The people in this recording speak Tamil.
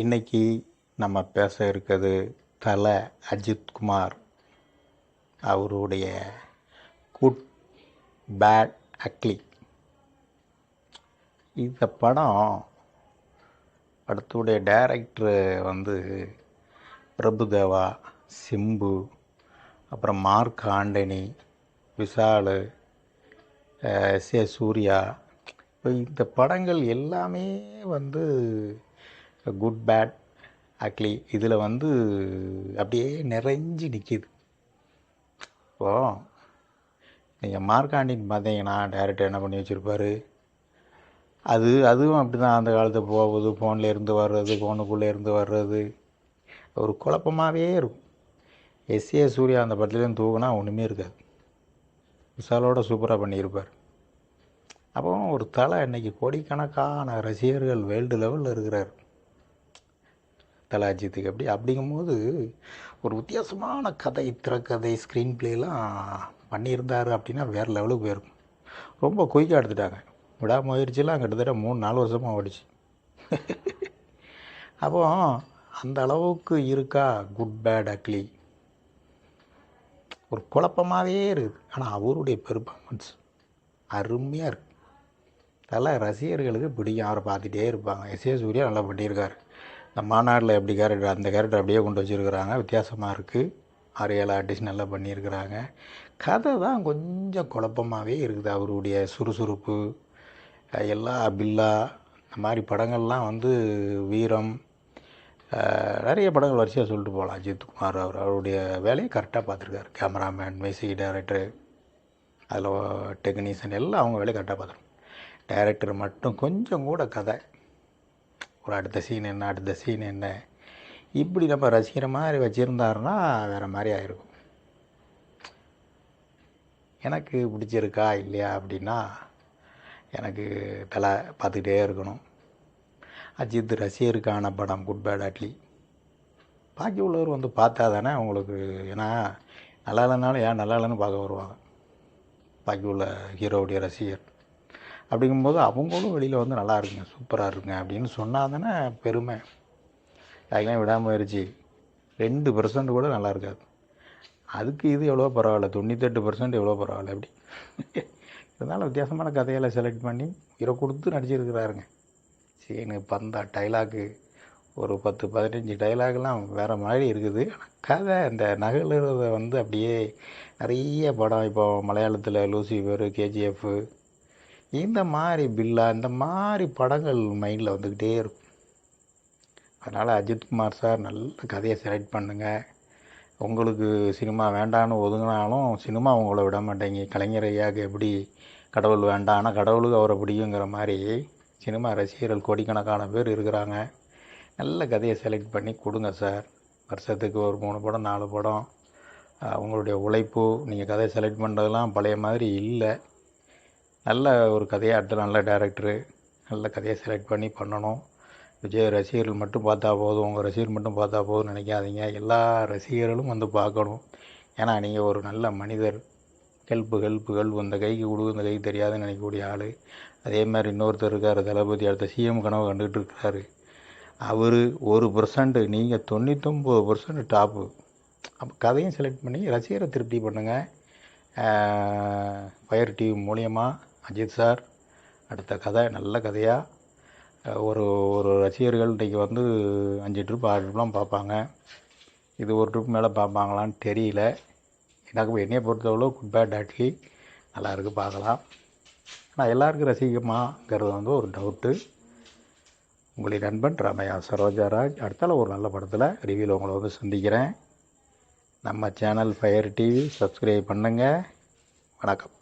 இன்னைக்கு நம்ம பேச இருக்கிறது தலை அஜித் குமார் அவருடைய குட் பேட் அக்லி. இந்த படம் படத்துடைய டைரக்டரு வந்து பிரபுதேவா சிம்பு அப்புறம் மார்க் ஆண்டனி விஷால் சே சூர்யா. இப்போ இந்த படங்கள் எல்லாமே வந்து குட் பேட் அக்லி இதில் வந்து அப்படியே நிறைஞ்சு நிற்கிது ஓ நீங்கள் மார்க்காண்டின்னு பார்த்தீங்கன்னா டேரக்டர் என்ன பண்ணி வச்சுருப்பாரு? அது அதுவும் அப்படி தான் அந்த காலத்து போகுது ஃபோனில் இருந்து வர்றது ஃபோனுக்குள்ளே இருந்து வர்றது. ஒரு குழப்பமாகவே இருக்கும். எஸ்ஏ சூர்யா அந்த படத்துலேயும் தூக்குனா ஒன்றுமே இருக்காது. விசாலோட சூப்பராக பண்ணியிருப்பார். அப்போ ஒரு தலை இன்னைக்கு கோடிக்கணக்கான ரசிகர்கள் வேர்ல்டு லெவலில் இருக்கிறார். தலை அஜித்துக்கு அப்படி அப்படிங்கும்போது ஒரு வித்தியாசமான கதை திரைக்கதை ஸ்க்ரீன் பிளேலாம் பண்ணியிருந்தார் அப்படின்னா வேறு லெவலுக்கு போயிருக்கும். ரொம்ப குயிக்காக எடுத்துட்டாங்க. விடாமுயற்சிலாம் கிட்டத்தட்ட மூணு நாலு வருஷமாக ஓடிச்சு. அப்போ அந்த அளவுக்கு இருக்கா? குட் பேட் அக்லி ஒரு குழப்பமாகவே இருக்குது. ஆனால் அவருடைய பெர்ஃபார்மன்ஸ் அருமையாக இருக்குது தலை ரசிகர்களுக்கு பிடிக்கும். அவரை பார்த்துட்டே இருப்பாங்க. எஸ் ஏ சூர்யா நல்லா பண்ணியிருக்காரு. இந்த மாநாட்டில் எப்படி கேரக்டர் அந்த கேரக்டர் அப்படியே கொண்டு வச்சுருக்குறாங்க. வித்தியாசமாக இருக்குது ஆறு ஏழு ஆர்டிஸ்ட் நல்லா பண்ணியிருக்கிறாங்க. கதை தான் கொஞ்சம் குழப்பமாகவே இருக்குது. அவருடைய சுறுசுறுப்பு எல்லா பில்லா இந்த மாதிரி படங்கள்லாம் வந்து வீரம் நிறைய படங்கள் வரிசையாக சொல்லிட்டு போகலாம். அஜித்குமார் அவர் அவருடைய வேலையை கரெக்டாக பார்த்துருக்காரு. கேமராமேன் மியூசிக் டைரக்டரு அதில் டெக்னீஷியன் எல்லாம் அவங்க வேலையை கரெக்டாக பார்த்துருக்கோம் டைரக்டர் மட்டும் கொஞ்சம் கூட கதை ஒரு அடுத்த சீன் என்ன அடுத்த சீன் என்ன? இப்படி நம்ம ரசிக்கிற மாதிரி வச்சுருந்தாருன்னா வேறு மாதிரி ஆயிருக்கும். எனக்கு பிடிச்சிருக்கா இல்லையா அப்படின்னா எனக்கு தலை பார்த்துக்கிட்டே இருக்கணும். அஜித் ரசிகருக்கான படம் குட் பேட் அட்லி பாக்கி உள்ளவர் வந்து பார்த்தா தானே அவங்களுக்கு ஏன்னா நல்லா இல்லைனாலும் ஏன் நல்லா இல்லைன்னு பார்க்க வருவாங்க. பாக்கி உள்ள ஹீரோவுடைய ரசிகர். அப்படிங்கும்போது அவங்களும் வெளியில் வந்து நல்லா இருக்குங்க சூப்பராக இருக்குங்க அப்படின்னு சொன்னால் தானே பெருமை. அதுக்கெல்லாம் விடாமுயற்சி. ரெண்டு பர்சன்ட் கூட நல்லா இருக்காது. அதுக்கு இது எவ்வளோ பரவாயில்ல. தொண்ணூத்தெட்டு பர்சன்ட் எவ்வளோ பரவாயில்ல. அப்படி. இருந்தாலும் வித்தியாசமான கதையெல்லாம் செலக்ட் பண்ணி உயிரை கொடுத்து நடிச்சிருக்கிறாருங்க. சீனு பந்தா டைலாக்கு ஒரு பத்து பதினஞ்சு டைலாக்லாம் வேறு மாதிரி இருக்குது. ஆனால் கதை இந்த நகலுறத வந்து அப்படியே நிறைய படம். இப்போ மலையாளத்தில் லூசிஃபர் கேஜிஎஃப் இந்த மாதிரி பில்லா இந்த மாதிரி படங்கள் மைண்டில் வந்துக்கிட்டே இருக்கும். அதனால் அஜித்குமார் சார் நல்ல கதையை செலக்ட் பண்ணுங்கள் உங்களுக்கு சினிமா வேண்டான்னு ஒதுங்கினாலும் சினிமா உங்களை விட மாட்டேங்க. கலைஞர் ஐயாவுக்கு எப்படி கடவுள் வேண்டாம் ஆனால் கடவுளுக்கு அவரை பிடிக்குங்கிற மாதிரி சினிமா ரசிகர்கள் கோடிக்கணக்கான பேர் இருக்கிறாங்க. நல்ல கதையை செலக்ட் பண்ணி கொடுங்க சார் வருஷத்துக்கு ஒரு மூணு படம் நாலு படம். அவங்களுடைய உங்களுடைய உழைப்பு நீங்கள் கதையை செலக்ட் பண்ணுறதெல்லாம் பழைய மாதிரி இல்லை. நல்ல ஒரு கதையை அடுத்த நல்ல டேரக்டரு நல்ல கதையை செலக்ட் பண்ணி பண்ணணும். விஜய் ரசிகர்கள் மட்டும் பார்த்தா போதும் உங்கள் ரசிகர் மட்டும் பார்த்தா போதும்னு நினைக்காதீங்க. எல்லா ரசிகர்களும் வந்து பார்க்கணும். ஏன்னா நீங்கள் ஒரு நல்ல மனிதர். ஹெல்ப்பு ஹெல்ப்பு ஹெல்ப் இந்த கைக்கு கொடுக்கும் இந்த கைக்கு தெரியாதுன்னு நினைக்கக்கூடிய ஆள். அதே மாதிரி இன்னொருத்தர் இருக்கார் தளபதி. அடுத்த சிஎம் கனவு கண்டுகிட்டு இருக்கிறாரு அவர் ஒரு பர்சன்ட் நீங்கள் தொண்ணூத்தொம்பது பர்சன்ட் டாப்பு அப்போ கதையும் செலக்ட் பண்ணி ரசிகரை திருப்தி பண்ணுங்கள் ஃபயர் டிவி மூலியமாக அஜித் சார் அடுத்த கதை நல்ல கதையாக ஒரு ஒரு ரசிகர்கள் இன்றைக்கி வந்து அஞ்சு ட்ரிப் ஆறு ட்ரிப்லாம் பார்ப்பாங்க. இது ஒரு ட்ரிப் மேலே பார்ப்பாங்களான்னு தெரியல. எனக்கு என்னையை பொறுத்தவரை குட் பேட் டாட்லி நல்லா இருக்குது பார்க்கலாம். ஆனால் எல்லாருக்கும் ரசிக்குமாங்கிறது வந்து ஒரு டவுட்டு உங்களின் நண்பன் ரமையா சரோஜாராஜ் அடுத்தால ஒரு நல்ல படத்தில் ரிவியூவில் உங்களை வந்து சந்திக்கிறேன். நம்ம சேனல் ஃபயர் டிவி சப்ஸ்கிரைப் பண்ணுங்கள் வணக்கம்.